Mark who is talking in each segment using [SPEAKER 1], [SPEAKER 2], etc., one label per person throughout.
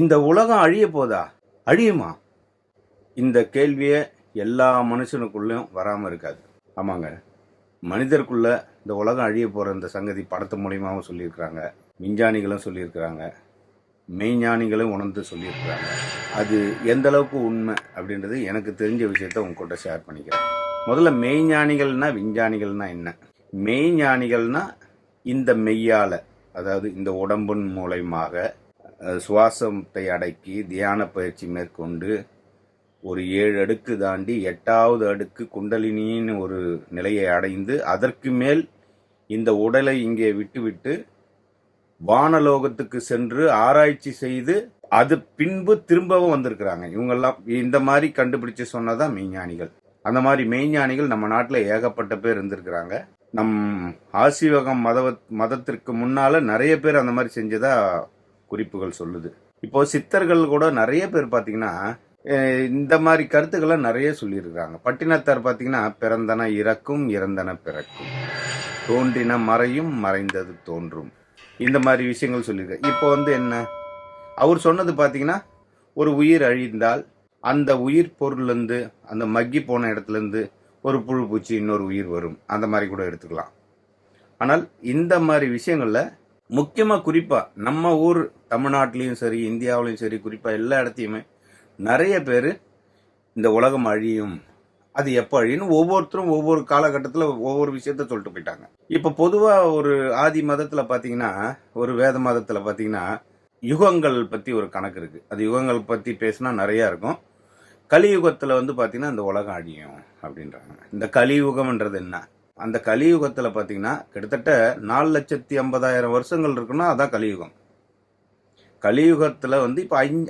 [SPEAKER 1] இந்த உலகம் அழிய போதா? அழியுமா? இந்த கேள்வியே எல்லா மனுஷனுக்குள்ளேயும் வராமல் இருக்காது. ஆமாங்க. மனிதருக்குள்ள இந்த உலகம் அழிய போகிற இந்த சங்கதி படத்து மூலியமாகவும் சொல்லியிருக்கிறாங்க. விஞ்ஞானிகளும் சொல்லியிருக்கிறாங்க. மெய்ஞானிகளும் உணர்ந்து சொல்லியிருக்கிறாங்க. அது எந்த அளவுக்கு உண்மை அப்படின்றது எனக்கு தெரிஞ்ச விஷயத்த உங்ககிட்ட ஷேர் பண்ணிக்கிறேன். முதல்ல மெய்ஞானிகள்னா விஞ்ஞானிகள்னா என்ன? மெய்ஞானிகள்னா இந்த மெய்யால் அதாவது இந்த உடம்பின் மூலயமாக சுவாசத்தை அடக்கி தியான பயிற்சி மேற்கொண்டு ஒரு ஏழு அடுக்கு தாண்டி எட்டாவது அடுக்கு குண்டலினின்னு ஒரு நிலையை அடைந்து அதற்கு மேல் இந்த உடலை இங்கே விட்டுவிட்டு வானலோகத்துக்கு சென்று ஆராய்ச்சி செய்து அது பின்பு திரும்பவும் வந்திருக்கிறாங்க. இவங்கெல்லாம் இந்த மாதிரி கண்டுபிடிச்சு சொன்னதான் மெய்ஞானிகள். அந்த மாதிரி மெய்ஞானிகள் நம்ம நாட்டில் ஏகப்பட்ட பேர் இருந்திருக்கிறாங்க. நம் ஆசிவகம் மத மதத்திற்கு முன்னால நிறைய பேர் அந்த மாதிரி செஞ்சதா குறிப்புகள் சொல்லுது. இப்போ சித்தர்கள் கூட நிறைய பேர் பார்த்தீங்கன்னா இந்த மாதிரி கருத்துக்களை நிறைய சொல்லியிருக்கிறாங்க. பட்டினத்தார் பார்த்தீங்கன்னா பிறந்தன இறக்கும் இறந்தன பிறக்கும். தோன்றின மறையும் மறைந்தது தோன்றும். இந்த மாதிரி விஷயங்கள் சொல்லியிருக்காரு இப்போ வந்து என்ன? அவர் சொன்னது பார்த்தீங்கன்னா ஒரு உயிர் அழிந்தால் அந்த உயிர் பொருள்லேருந்து அந்த மக்கி போன இடத்துலேருந்து ஒரு புழு பூச்சி இன்னொரு உயிர் வரும். அந்த மாதிரி கூட எடுத்துக்கலாம். ஆனால் இந்த மாதிரி விஷயங்களில் முக்கியமாக குறிப்பாக நம்ம ஊர் தமிழ்நாட்டிலையும் சரி இந்தியாவிலையும் சரி குறிப்பாக எல்லா இடத்தையுமே நிறைய பேர் இந்த உலகம் அழியும். அது எப்போ அழியும் ஒவ்வொருத்தரும் ஒவ்வொரு காலகட்டத்தில் ஒவ்வொரு விஷயத்த சொல்லிட்டு போயிட்டாங்க. இப்போ பொதுவாக ஒரு ஆதி மதத்தில் பார்த்தீங்கன்னா ஒரு வேத மதத்தில் பார்த்தீங்கன்னா யுகங்கள் பற்றி ஒரு கணக்கு இருக்குது அது யுகங்கள் பற்றி பேசினா நிறையா இருக்கும். கலியுகத்தில் வந்து பார்த்தீங்கன்னா இந்த உலகம் அழியும் அப்படின்றாங்க. இந்த கலியுகம்ன்றது என்ன? அந்த கலியுகத்தில் பார்த்தீங்கன்னா கிட்டத்தட்ட நாலு லட்சத்தி ஐம்பதாயிரம் வருஷங்கள் இருக்குன்னா அதான் கலியுகம். கலியுகத்தில் வந்து இப்போ ஐஞ்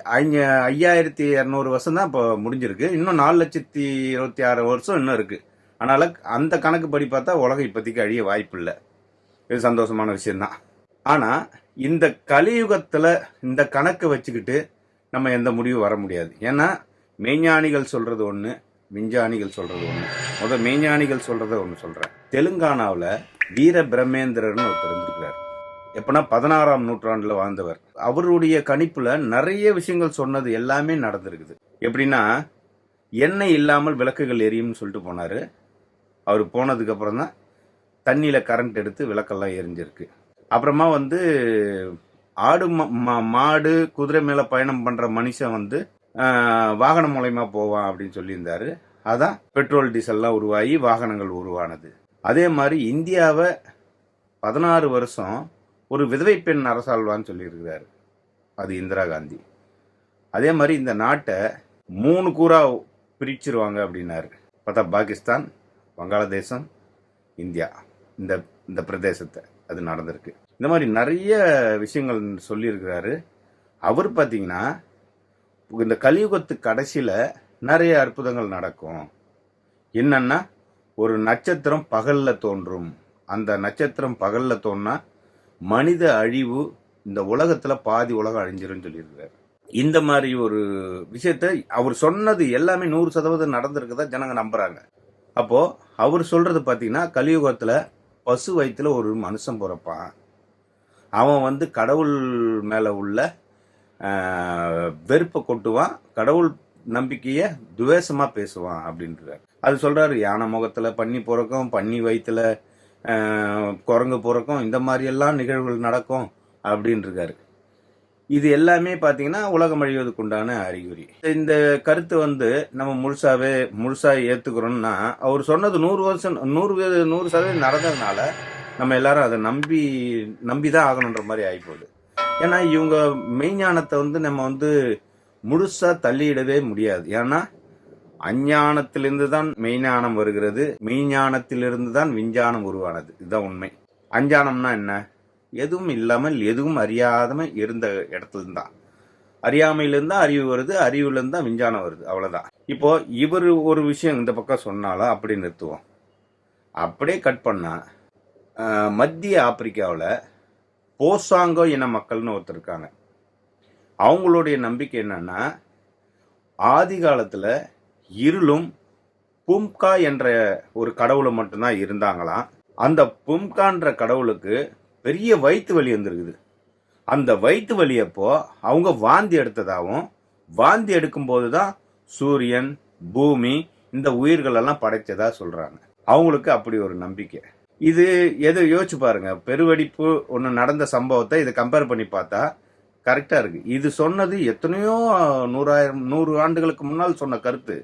[SPEAKER 1] ஐயாயிரத்தி இரநூறு வருஷம் தான் இப்போ முடிஞ்சிருக்கு. இன்னும் நாலு லட்சத்தி இருபத்தி ஆறு வருஷம் இன்னும் இருக்குது அதனால் அந்த கணக்கு படி பார்த்தா உலகம் இப்போதைக்கு அழிய வாய்ப்பு இல்லை. இது சந்தோஷமான விஷயந்தான் ஆனால் இந்த கலியுகத்தில் இந்த கணக்கை வச்சுக்கிட்டு நம்ம எந்த முடிவும் வர முடியாது. ஏன்னா மெய்ஞானிகள் சொல்கிறது ஒன்று விஞ்ஞானிகள் சொல்கிறது ஒன்று முதல் மெய்ஞானிகள் சொல்கிறத ஒன்று சொல்கிறேன் தெலுங்கானாவில் வீர பிரம்மேந்திரர்னு ஒருத்தர் இருந்திருக்கிறார். எப்படின்னா பதினாறாம் நூற்றாண்டில் வாழ்ந்தவர். அவருடைய கணிப்பில் நிறைய விஷயங்கள் சொன்னது எல்லாமே நடந்திருக்குது. எப்படின்னா எண்ணெய் இல்லாமல் விளக்குகள் எரியும்னு சொல்லிட்டு போனார். அவர் போனதுக்கு அப்புறம் தான் தண்ணியில் கரண்ட் எடுத்து விளக்கெல்லாம் எரிஞ்சிருக்கு. அப்புறமா வந்து ஆடு மா- மாடு குதிரை மேலே பயணம் பண்ணுற மனுஷன் வந்து வாகனம் மூலயமா போவான் அப்படின்னு சொல்லியிருந்தார். அதான் பெட்ரோல் டீசல்லாம் உருவாகி வாகனங்கள் உருவானது. அதே மாதிரி இந்தியாவை பதினாறு வருஷம் ஒரு விதவை பெண் அரசாழ்வான்னு சொல்லியிருக்கிறாரு. அது இந்திரா காந்தி. அதே மாதிரி இந்த நாட்டை மூணு கூறா பிரிச்சிருவாங்க அப்படின்னாரு. பார்த்தா பாகிஸ்தான் வங்காளதேசம் இந்தியா. இந்த இந்த பிரதேசத்தை அது நடந்திருக்கு. இந்த மாதிரி நிறைய விஷயங்கள் சொல்லியிருக்கிறாரு. அவர் பார்த்தீங்கன்னா இந்த கலியுகத்து கடைசியில் நிறைய அற்புதங்கள் நடக்கும். என்னன்னா ஒரு நட்சத்திரம் பகலில் தோன்றும். அந்த நட்சத்திரம் பகலில் தோன்னா மனித அழிவு இந்த உலகத்தில் பாதி உலகம் அழிஞ்சிரும்னு சொல்லியிருக்கிறார். இந்த மாதிரி ஒரு விஷயத்த அவர் சொன்னது எல்லாமே நூறு சதவீதம் நடந்திருக்கதா ஜனங்க நம்புறாங்க. அப்போ அவர் சொல்றது பார்த்தீங்கன்னா கலியுகத்தில் பசு வயிற்றுல ஒரு மனுஷன் பிறப்பான். அவன் வந்து கடவுள் மேலே உள்ள வெறுப்பை கொட்டுவான் கடவுள் நம்பிக்கையை துவேஷமாக பேசுவான் அப்படின்றார். அது சொல்றாரு யானை முகத்தில் பன்னி பிறக்கும் பன்னி வயிற்றுல குரங்கு பிறக்கும் இந்த மாதிரியெல்லாம் நிகழ்வுகள் நடக்கும் அப்படின்ருக்காரு இது எல்லாமே பார்த்தீங்கன்னா உலகம் அழிவதுக்குண்டான அறிகுறி. இந்த கருத்து வந்து நம்ம முழுசாவே முழுசா ஏத்துக்கிறோம்னா அவர் சொன்னது நூறு வருஷம் நூறு நூறு சதவீதம் நடந்ததுனால நம்ம எல்லாரும் அதை நம்பி நம்பி தான் ஆகணுன்ற மாதிரி ஆகிப்போகுது ஏன்னா இவங்க மெய்ஞானத்தை வந்து நம்ம வந்து முழுசா தள்ளியிடவே முடியாது. ஏன்னா அஞ்ஞானத்திலிருந்து தான் மெய்ஞானம் வருகிறது மெய்ஞானத்திலிருந்து தான் விஞ்ஞானம் உருவானது. இதுதான் உண்மை. அஞ்ஞானம்னா என்ன? எதுவும் இல்லாமல் எதுவும் அறியாதம இருந்த இடத்துல தான் அறியாமையிலேருந்து தான் அறிவு வருது அறிவுலேருந்து தான் விஞ்ஞானம் வருது. அவ்வளோதான் இப்போ இவர் ஒரு விஷயம் இந்த பக்கம் சொன்னாலும் அப்படி நிறுத்துவோம். அப்படியே கட் பண்ணால் மத்திய ஆப்பிரிக்காவில் போசாங்கோ இன மக்கள்னு ஒருத்தர் இருக்காங்க. அவங்களுடைய நம்பிக்கை என்னன்னா ஆதி காலத்தில் இருளும் பும்கா என்ற ஒரு கடவுளும் மட்டும்தான் இருந்தாங்களாம். அந்த பும்கான்ற கடவுளுக்கு பெரிய வயிற்று வலி வந்திருக்குது. அந்த வயிற்று வலியப்போ அவங்க வாந்தி எடுத்ததாகவும் வாந்தி எடுக்கும்போது தான் சூரியன் பூமி இந்த உயிர்களெல்லாம் எல்லாம் சொல்கிறாங்க அவங்களுக்கு அப்படி ஒரு நம்பிக்கை. இது எது யோசிச்சு பாருங்க. பெருவெடிப்பு ஒன்று நடந்த சம்பவத்தை இதை கம்பேர் பண்ணி பார்த்தா கரெக்டாக இருக்குது இது சொன்னது எத்தனையோ நூறாயிரம் நூறு ஆண்டுகளுக்கு முன்னால் சொன்ன கருத்து.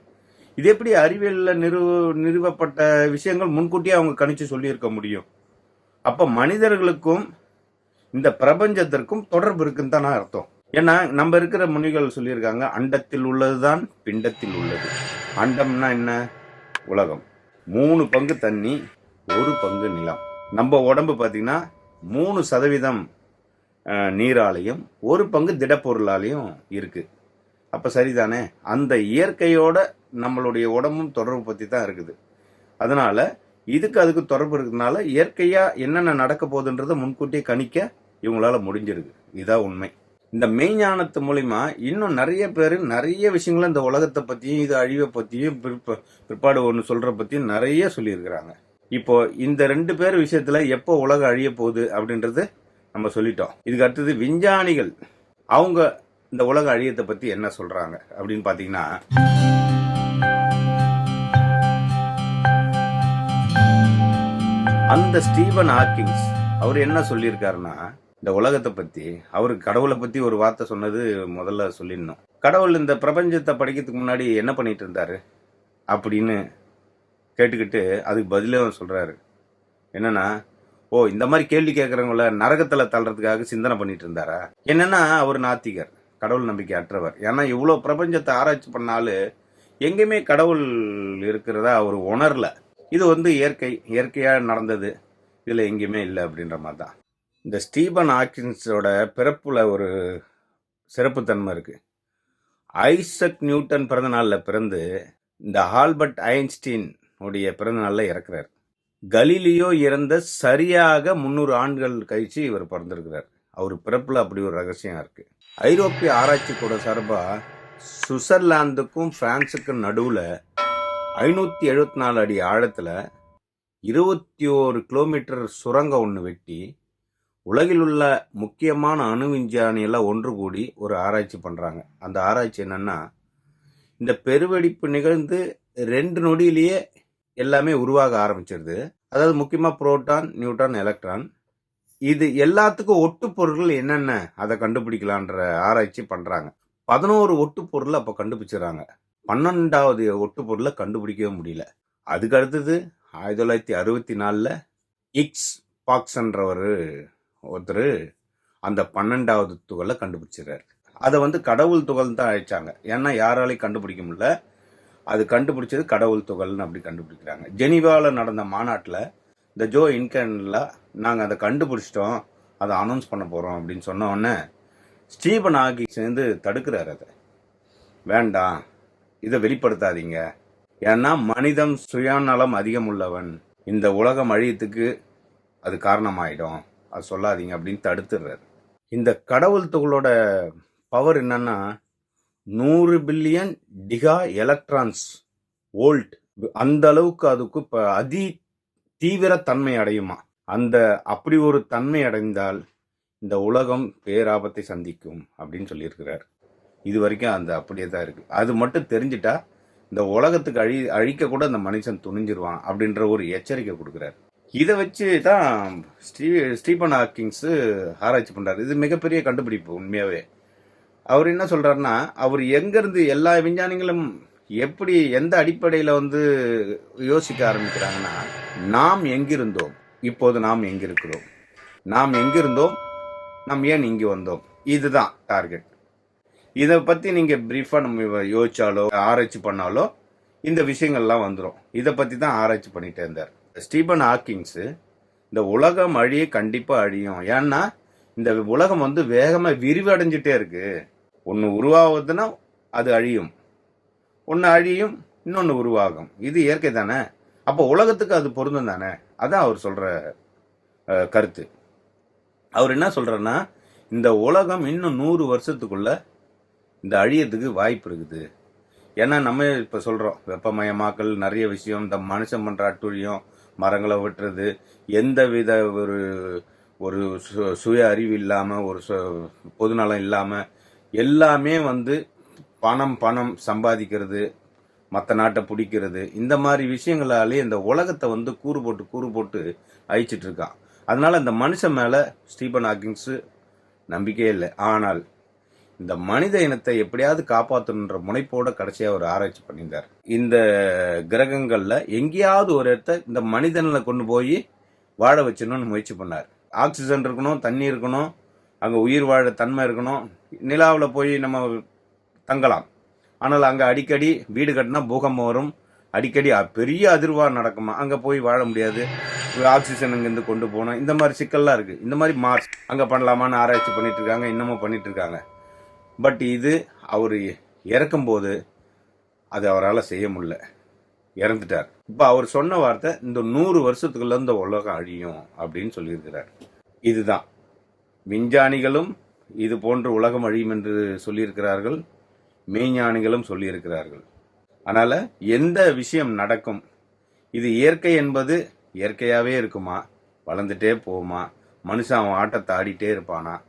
[SPEAKER 1] இது எப்படி அறிவியலில் நிறுவ நிறுவப்பட்ட விஷயங்கள் முன்கூட்டியே அவங்க கணிச்சு சொல்லியிருக்க முடியும். அப்போ மனிதர்களுக்கும் இந்த பிரபஞ்சத்திற்கும் தொடர்பு இருக்குன்னு தானே அர்த்தம். ஏன்னா நம்ம இருக்கிற முனிகள் சொல்லியிருக்காங்க அண்டத்தில் உள்ளது தான் பிண்டத்தில் உள்ளது. அண்டம்னா என்ன? உலகம். மூணு பங்கு தண்ணி ஒரு பங்கு நிலம். நம்ம உடம்பு பார்த்தீங்கன்னா மூணு சதவீதம் நீராலையும் ஒரு பங்கு திடப்பொருளாலையும் இருக்குது அப்போ சரிதானே? அந்த இயற்கையோட நம்மளுடைய உடம்பும் தொடர்பு பற்றி தான் இருக்குது. அதனால் இதுக்கு அதுக்கு தொடர்பு இருக்கிறதுனால இயற்கையாக என்னென்ன நடக்க போகுதுன்றதை முன்கூட்டியே கணிக்க இவங்களால முடிஞ்சிருக்கு. இதான் உண்மை. இந்த மெய்ஞானத்து மூலிமா இன்னும் நிறைய பேர் நிறைய விஷயங்களை இந்த உலகத்தை பற்றியும் இது அழிவை பற்றியும் பிற்ப பிற்பாடு ஒன்று சொல்கிற பற்றியும் நிறைய சொல்லியிருக்கிறாங்க. இப்போ இந்த ரெண்டு பேர் விஷயத்தில் எப்போ உலகம் அழிய போகுது அப்படின்றது நம்ம சொல்லிட்டோம். இதுக்கு அடுத்தது விஞ்ஞானிகள். அவங்க இந்த உலக அழியத்தை பற்றி என்ன சொல்கிறாங்க அப்படின்னு பார்த்தீங்கன்னா அந்த ஸ்டீவன் ஹாக்கிங்ஸ் அவர் என்ன சொல்லியிருக்காருன்னா இந்த உலகத்தை பத்தி அவருக்கு கடவுளை பத்தி ஒரு வார்த்தை சொன்னது முதல்ல சொல்லிடணும். கடவுள் இந்த பிரபஞ்சத்தை படிக்கிறதுக்கு முன்னாடி என்ன பண்ணிட்டு இருந்தாரு? அப்படின்னு கேட்டுக்கிட்டு அதுக்கு பதிலே அவர் சொல்றாரு. என்னன்னா ஓ இந்த மாதிரி கேள்வி கேட்குறவங்கள நரகத்தில் தள்ளுறதுக்காக சிந்தனை பண்ணிட்டு இருந்தாரா? என்னன்னா அவர் நாத்திகர் கடவுள் நம்பிக்கை அற்றவர் ஏன்னா இவ்வளோ பிரபஞ்சத்தை ஆராய்ச்சி பண்ணாலும் எங்கேயுமே கடவுள் இருக்கிறதா அவர் உணரல. இது வந்து இயற்கை இயற்கையாக நடந்தது. இதில் எங்கேயுமே இல்லை அப்படின்ற மாதிரி தான் இந்த ஸ்டீபன் ஹாக்கின்ஸோட பிறப்பில் ஒரு சிறப்புத்தன்மை இருக்குது ஐசக் நியூட்டன் பிறந்தநாளில் பிறந்து இந்த ஆல்பர்ட் ஐன்ஸ்டீன் உடைய பிறந்தநாளில் இறக்குறார். கலீலியோ இறந்த சரியாக முந்நூறு ஆண்டுகள் கழிச்சு இவர் பிறந்திருக்கிறார். அவர் பிறப்பில் அப்படி ஒரு ரகசியம் இருக்குது ஐரோப்பிய ஆராய்ச்சி கூட சார்பாக சுவிட்சர்லாந்துக்கும் ஃப்ரான்ஸுக்கும் நடுவில் ஐநூற்றி எழுபத்தி நாலு அடி ஆழத்தில் இருபத்தி ஓரு கிலோமீட்டர் சுரங்கம் ஒன்று வெட்டி உலகில் உள்ள முக்கியமான அணு விஞ்ஞானியெல்லாம் ஒன்று கூடி ஒரு ஆராய்ச்சி பண்ணுறாங்க அந்த ஆராய்ச்சி என்னென்னா இந்த பெருவெடிப்பு நிகழ்ந்து ரெண்டு நொடியிலேயே எல்லாமே உருவாக ஆரம்பிச்சிருது. அதாவது முக்கியமாக புரோட்டான் நியூட்ரான் எலக்ட்ரான். இது எல்லாத்துக்கும் ஒட்டு பொருட்கள் என்னென்ன? அதை கண்டுபிடிக்கலான்ற ஆராய்ச்சி பண்ணுறாங்க பதினோரு ஒட்டு பொருள் அப்போ கண்டுபிடிச்சிடறாங்க. பன்னெண்டாவது ஒட்டு பொருளை கண்டுபிடிக்கவே முடியல. அதுக்கு அடுத்தது ஆயிரத்தி தொள்ளாயிரத்தி அறுபத்தி நாலில் இக்ஸ் பாக்ஸ்ன்றவர் ஒருத்தர் அந்த பன்னெண்டாவது துகளை கண்டுபிடிச்சிடுறாரு. அதை வந்து கடவுள் துகள் தான் அழைச்சாங்க. ஏன்னா யாராலையும் கண்டுபிடிக்க முடியல. அது கண்டுபிடிச்சது கடவுள் துகள்னு அப்படி கண்டுபிடிக்கிறாங்க. ஜெனீவாவில் நடந்த மாநாட்டில் இந்த ஜோ இன்கன்ல நாங்கள் அதை கண்டுபிடிச்சிட்டோம். அதை அனௌன்ஸ் பண்ண போகிறோம் அப்படின்னு சொன்ன உடனே ஸ்டீபன் ஆகி சேர்ந்து தடுக்கிறார் அதை. வேண்டாம். இதை வெளிப்படுத்தாதீங்க. ஏன்னா மனிதன் சுயநலம் அதிகம் உள்ளவன் இந்த உலகம் அழியத்துக்கு அது காரணமாயிடும். அது சொல்லாதீங்க அப்படின்னு தடுத்துடுறாரு. இந்த கடவுள் துகளோட பவர் என்னன்னா நூறு பில்லியன் டிகா எலக்ட்ரான்ஸ் வோல்ட் அந்த அளவுக்கு அதுக்கு இப்போ அதி தீவிர தன்மை அடையுமா? அந்த அப்படி ஒரு தன்மை அடைந்தால் இந்த உலகம் பேராபத்தை சந்திக்கும் அப்படின்னு சொல்லியிருக்கிறார். இது வரைக்கும் அந்த அப்படியே தான் இருக்குது அது மட்டும் தெரிஞ்சிட்டா இந்த உலகத்துக்கு அழி அழிக்க கூட அந்த மனுஷன் துணிஞ்சிருவான் அப்படின்ற ஒரு எச்சரிக்கை கொடுக்குறாரு. இதை வச்சு தான் ஸ்டீ ஸ்டீபன் ஹாக்கிங்ஸு ஆராய்ச்சி பண்ணுறாரு இது மிகப்பெரிய கண்டுபிடிப்பு உண்மையாகவே அவர் என்ன சொல்கிறாருன்னா அவர் எங்கேருந்து எல்லா விஞ்ஞானிகளும் எப்படி எந்த அடிப்படையில் வந்து யோசிக்க ஆரம்பிக்கிறாங்கன்னா நாம் எங்கிருந்தோம் இப்போது நாம் எங்கிருக்கிறோம். நாம் எங்கிருந்தோம் நாம் ஏன் இங்கே வந்தோம். இதுதான் டார்கெட். இதை பற்றி நீங்கள் ப்ரீஃபாக நம்ம யோசிச்சாலோ ஆராய்ச்சி பண்ணாலோ இந்த விஷயங்கள்லாம் வந்துடும் இதை பற்றி தான் ஆராய்ச்சி பண்ணிட்டே இருந்தார். ஸ்டீபன் ஹாக்கிங்ஸு இந்த உலகம் அழிய கண்டிப்பாக அழியும். ஏன்னா இந்த உலகம் வந்து வேகமாக விரிவடைஞ்சிட்டே இருக்கு. ஒன்று உருவாகுதுன்னா அது அழியும். ஒன்று அழியும் இன்னொன்று உருவாகும். இது இயற்கை தானே? அப்போ உலகத்துக்கு அது பொருந்தும் தானே? அதான் அவர் சொல்கிற கருத்து. அவர் என்ன சொல்கிறன்னா இந்த உலகம் இன்னும் நூறு வருஷத்துக்குள்ளே இந்த அழியறதுக்கு வாய்ப்பு இருக்குது. ஏன்னா நம்ம இப்போ சொல்கிறோம் வெப்பமயமாக்கல் நிறைய விஷயம் இந்த மனுஷன் பண்ணுற அட்டுழியம் மரங்களை வெட்டுறது எந்த வித ஒரு ஒரு சு- சுய அறிவு இல்லாமல் ஒரு சு பொதுநலம் இல்லாமல் எல்லாமே வந்து பணம் பணம் சம்பாதிக்கிறது மற்ற நாட்டை பிடிக்கிறது இந்த மாதிரி விஷயங்களாலே இந்த உலகத்தை வந்து கூறு போட்டு கூறு போட்டு அழிச்சிட்டு இருக்கான். அதனால இந்த மனுஷன் மேலே ஸ்டீபன் ஹாக்கிங்ஸு நம்பிக்கையே இல்லை. ஆனால் இந்த மனித இனத்தை எப்படியாவது காப்பாற்றணுன்ற முனைப்போட கடைசியாக ஒரு ஆராய்ச்சி பண்ணியிருந்தார். இந்த கிரகங்களில் எங்கேயாவது ஒரு இடத்த இந்த மனிதனில் கொண்டு போய் வாழ வச்சிடணும்னு முயற்சி பண்ணார். ஆக்சிஜன் இருக்கணும் தண்ணி இருக்கணும் அங்கே உயிர் வாழ தன்மை இருக்கணும். நிலாவில் போய் நம்ம தங்கலாம். ஆனால் அங்கே அடிக்கடி வீடு கட்டினா பூகம்பம் வரும். அடிக்கடி பெரிய அதிர்வாக நடக்குமா? அங்கே போய் வாழ முடியாது. ஆக்சிஜன் அங்கேருந்து கொண்டு போகணும். இந்த மாதிரி சிக்கல்லாம் இருக்குது இந்த மாதிரி மார்ச் அங்கே பண்ணலாமான்னு ஆராய்ச்சி பண்ணிட்டு இருக்காங்க. இன்னமும் பண்ணிட்டு இருக்காங்க. பட் இது அவர் இறக்கும்போது அது அவரால் செய்ய முடியல. இறந்துட்டார். இப்போ அவர் சொன்ன வார்த்தை இந்த நூறு வருஷத்துக்குள்ள இந்த உலகம் அழியும் அப்படின்னு சொல்லியிருக்கிறார். இதுதான். விஞ்ஞானிகளும் இது போன்று உலகம் அழியும் என்று சொல்லியிருக்கிறார்கள். மெய்ஞானிகளும் சொல்லியிருக்கிறார்கள். அதனால் எந்த விஷயம் நடக்கும் இது இயற்கை என்பது இயற்கையாகவே இருக்குமா? வளர்ந்துட்டே போகுமா? மனுஷன் அவன் ஆட்டத்தை ஆடிட்டே இருப்பானா?